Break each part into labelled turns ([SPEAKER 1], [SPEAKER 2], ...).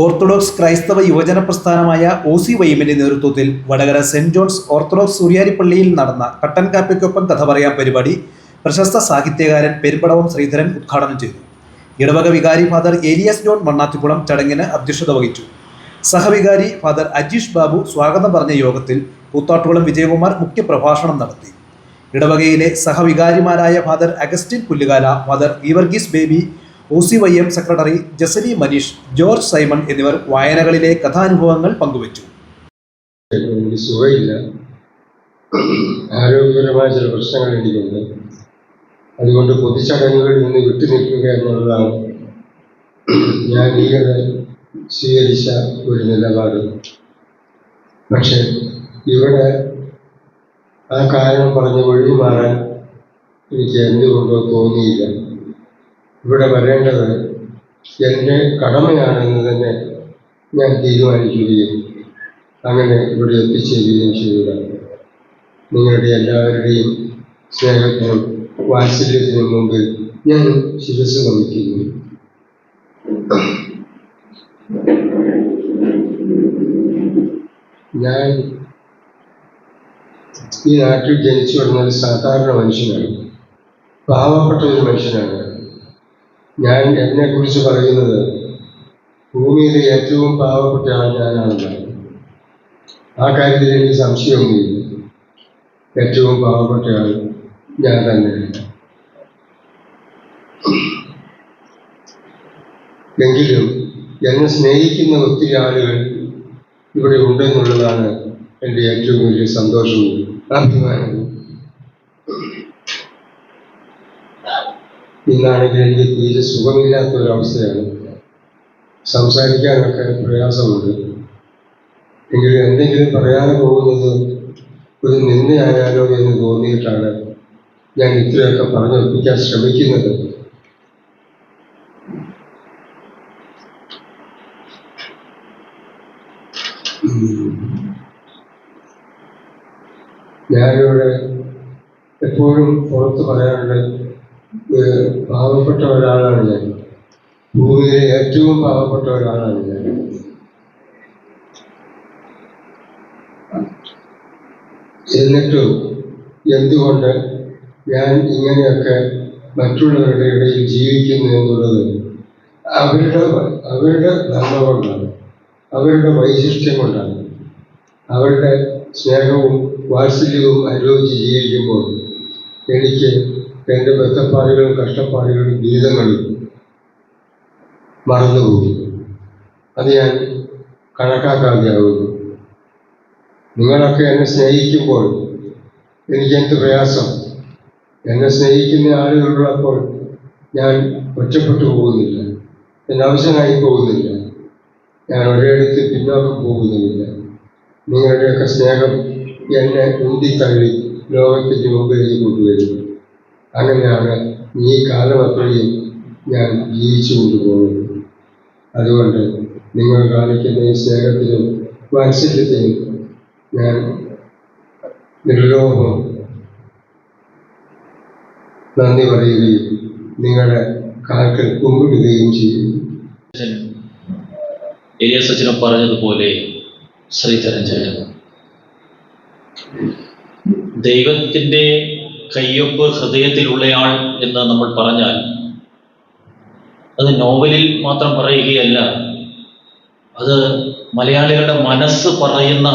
[SPEAKER 1] Orthodox ക്രൈസ്തവ യുവജന പ്രസ്ഥാനമായ O C വൈമിന്റെ നേതൃത്വത്തിൽ വടകര സെന്റ് ജോൺസ് ഓർത്തഡോക്സ് സൂര്യാരിപ്പള്ളിയിൽ നടന്ന കട്ടൻ കാപ്പയ്ക്കൊപ്പം കഥ പറയാൻ പരിപാടി പ്രശസ്ത സാഹിത്യകാരൻ പെരുമ്പടവം ശ്രീധരൻ ഉദ്ഘാടനം ചെയ്തു. ഇടവക വികാരി ഫാദർ ഏലിയസ് ജോൺ മണ്ണാത്തിക്കുളം ചടങ്ങിന് അധ്യക്ഷത വഹിച്ചു. സഹവികാരി ഫാദർ അജീഷ് ബാബു സ്വാഗതം പറഞ്ഞ യോഗത്തിൽ കൂത്താട്ടുകുളം വിജയകുമാർ മുഖ്യപ്രഭാഷണം നടത്തി. ഇടവകയിലെ സഹവികാരിമാരായ father Augustine Pullukala father Geevarghese Baby O C Y M secretary Jasly Manish George Simon എന്നിവർ വായനകളിലെ കഥാനുഭവങ്ങൾ പങ്കുവച്ചു.
[SPEAKER 2] സുഖമില്ല. ആരോഗ്യപരമായ ചില പ്രശ്നങ്ങൾ എനിക്കുണ്ട്. അതുകൊണ്ട് പൊതുചടങ്ങുകളിൽ നിന്ന് വിട്ടുനിൽക്കുക എന്നുള്ളതാണ് ഞാൻ ഈയിടെ സ്വീകരിച്ച ഒരു നിലപാട്. പക്ഷെ ഇവിടെ ആ കാരണം പറഞ്ഞ് ഒഴിഞ്ഞു മാറാൻ എനിക്ക് എന്തുകൊണ്ടോ തോന്നിയില്ല. ഇവിടെ വരേണ്ടത് എന്റെ കടമയാണെന്ന് തന്നെ ഞാൻ തീരുമാനിക്കുകയും അങ്ങനെ ഇവിടെ എത്തിച്ചേരുകയും ചെയ്യുക നിങ്ങളുടെ എല്ലാവരുടെയും സ്നേഹത്തിനും വാത്സല്യത്തിനും മുമ്പിൽ ഞാൻ ശിരസ് വഹിക്കുന്നു. ഞാൻ ഈ നാട്ടിൽ ജനിച്ചു വരുന്ന ഒരു സാധാരണ മനുഷ്യനാണ്. പാവപ്പെട്ട ഒരു മനുഷ്യനാണ്. ഞാൻ എന്നെ കുറിച്ച് പറയുന്നത് ഭൂമിയിലെ ഏറ്റവും പാവപ്പെട്ട ആൾ ഞാനാണെന്നാണ്. ആ കാര്യത്തിൽ എനിക്ക് സംശയമൊന്നുമില്ല. ഏറ്റവും പാവപ്പെട്ട ആൾ ഞാൻ തന്നെയാണ്. എങ്കിലും എന്നെ സ്നേഹിക്കുന്ന ഒത്തിരി ആളുകൾ ഇവിടെ ഉണ്ടെന്നുള്ളതാണ് എന്റെ ഏറ്റവും വലിയ സന്തോഷവും അഭിമാനവും. ഇന്നാണെങ്കിൽ എനിക്ക് തീരെ സുഖമില്ലാത്ത ഒരവസ്ഥയാണ് സംസാരിക്കാനൊക്കെ പ്രയാസമുണ്ട്. എങ്കിലും എന്തെങ്കിലും പറയാൻ പോകുന്നത് ഒരു നിന്നയായാലോ എന്ന് തോന്നിയിട്ടാണ് ഞാൻ ഇത്രയൊക്കെ പറഞ്ഞൊപ്പിക്കാൻ ശ്രമിക്കുന്നത്. ഞാനിവിടെ എപ്പോഴും പുറത്ത് ഏഹ് പാവപ്പെട്ട ഒരാളാണ് ഞാൻ. ഭൂമിയിലെ ഏറ്റവും പാവപ്പെട്ട ഒരാളാണ് ഞാൻ. എന്നിട്ടും എന്തുകൊണ്ട് ഞാൻ ഇങ്ങനെയൊക്കെ മറ്റുള്ളവരുടെ ഇടയിൽ ജീവിക്കുന്നു എന്നുള്ളത് അവരുടെ അവരുടെ ധർമ്മം കൊണ്ടാണ് അവരുടെ വൈശിഷ്ട്യം കൊണ്ടാണ് അവരുടെ സ്നേഹവും വാത്സല്യവും അനുഭവിച്ച് ജീവിക്കുമ്പോൾ എനിക്ക് എന്റെ ബന്ധപ്പാടുകളും കഷ്ടപ്പാടുകളും ഗീതങ്ങളും മറന്നുപോകുന്നു അത് ഞാൻ കണക്കാക്കാതെയാവുന്നു. നിങ്ങളൊക്കെ എന്നെ സ്നേഹിക്കുമ്പോൾ എനിക്ക് എന്ത് പ്രയാസം? എന്നെ സ്നേഹിക്കുന്ന ആളുകളുള്ളപ്പോൾ ഞാൻ ഒറ്റപ്പെട്ടു പോകുന്നില്ല. എന്നാവശ്യമായി പോകുന്നില്ല. ഞാൻ ഒരിടത്ത് പിന്നോക്കം പോകുന്നുമില്ല നിങ്ങളുടെയൊക്കെ സ്നേഹം എന്നെ ഉന്തിത്തള്ളി ലോകത്തിന്റെ മുമ്പിലേക്ക് കൊണ്ടുവരുന്നു അങ്ങനെയാണ് ഈ കാലം അത്രയും ഞാൻ ജീവിച്ചു കൊണ്ടുപോകുന്നത്. അതുകൊണ്ട് നിങ്ങൾ കാണിക്കുന്ന ഈ സ്നേഹത്തിനും വാത്സല്യത്തിനും ഞാൻ നിർലോഭം നന്ദി പറയുകയും നിങ്ങളുടെ കാൽക്കൽ കുമ്പിടുകയും ചെയ്യും.
[SPEAKER 3] അച്ഛൻ എലിയസ് അച്ഛനും പറഞ്ഞതുപോലെ ശ്രീധരൻ ദൈവത്തിന്റെ കയ്യൊപ്പ് ഹൃദയത്തിലുള്ളയാൾ എന്ന് നമ്മൾ പറഞ്ഞാൽ അത് നോവലിൽ മാത്രം പറയുകയല്ല അത് മലയാളികളുടെ മനസ്സ് പറയുന്ന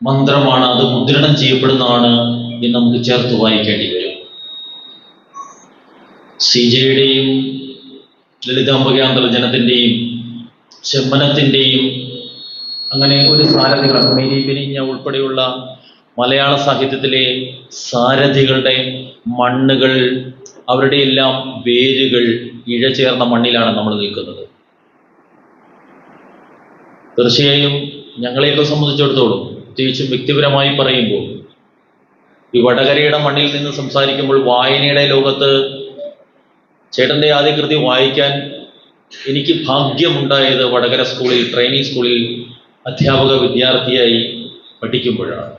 [SPEAKER 3] മന്ത്രമാണ് അത് മുദ്രണം ചെയ്യപ്പെടുന്നതാണ് എന്ന് നമുക്ക് ചേർത്ത് വായിക്കേണ്ടി വരും. സി ജെയുടെയും ലളിതാംബകാന്തർജനത്തിന്റെയും ചെമ്മനത്തിന്റെയും അങ്ങനെ ഒരു സാരഥികൾ മേരി ബിനിഞ്ഞ ഉൾപ്പെടെയുള്ള മലയാള സാഹിത്യത്തിലെ സാരഥികളുടെ മണ്ണുകൾ അവരുടെ എല്ലാം വേരുകൾ ഇഴചേർന്ന മണ്ണിലാണ് നമ്മൾ നിൽക്കുന്നത്. തീർച്ചയായും ഞങ്ങളെയൊക്കെ സംബന്ധിച്ചിടത്തോളം പ്രത്യേകിച്ചും വ്യക്തിപരമായി പറയുമ്പോൾ ഈ വടകരയുടെ മണ്ണിൽ നിന്ന് സംസാരിക്കുമ്പോൾ വായനയുടെ ലോകത്ത് ചേട്ടന്റെ ആദ്യ കൃതി വായിക്കാൻ എനിക്ക് ഭാഗ്യമുണ്ടായത് വടകര സ്കൂളിൽ ട്രെയിനിങ് സ്കൂളിൽ അധ്യാപക വിദ്യാർത്ഥിയായി പഠിക്കുമ്പോഴാണ്.